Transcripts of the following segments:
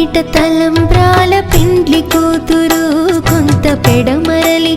కిట తలంబ్రాల పిండ్లి కూతురు కొంత పెడమరలి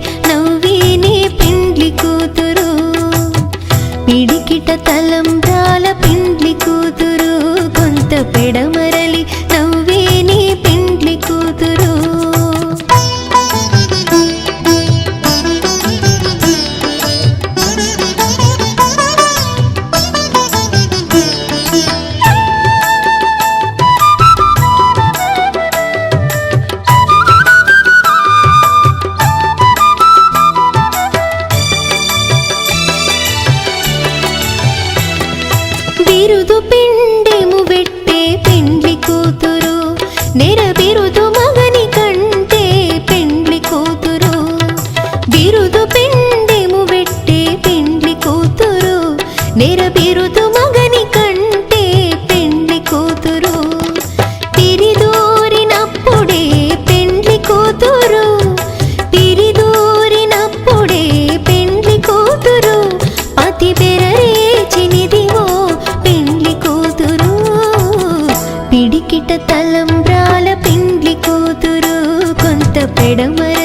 கடமர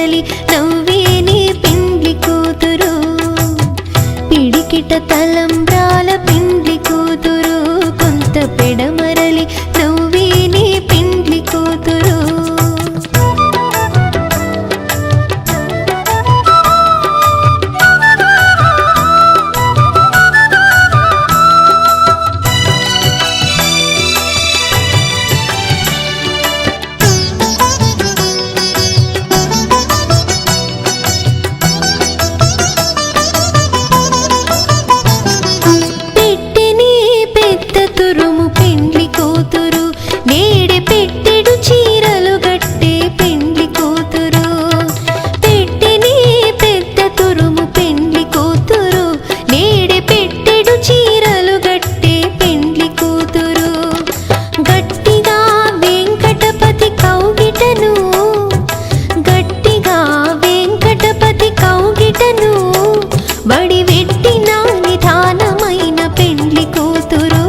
వడివెట్టిన నిధానమైన పెండ్లి కూతురు.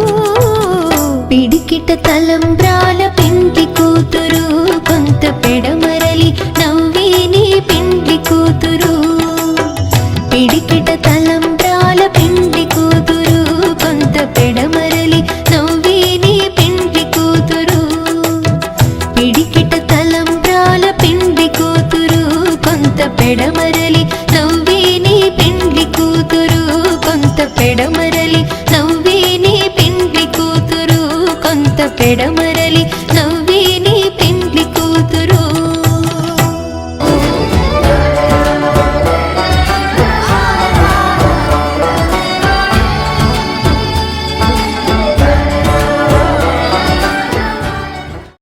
పిడికిట తలంబ్రాల పెండ్లి కూతురు. కొంత పెడమరలి నవ్వేని పెండ్లి కూతురు. పిడికిట తలంబ్రాల పెండ్లి కూతురు. కొంత పెడమరలి నవ్వేని పెండ్లి కూతురు. పిడికిట తలంబ్రాల పెండ్లి కూతురు. కొంత పెడమరలి பெடம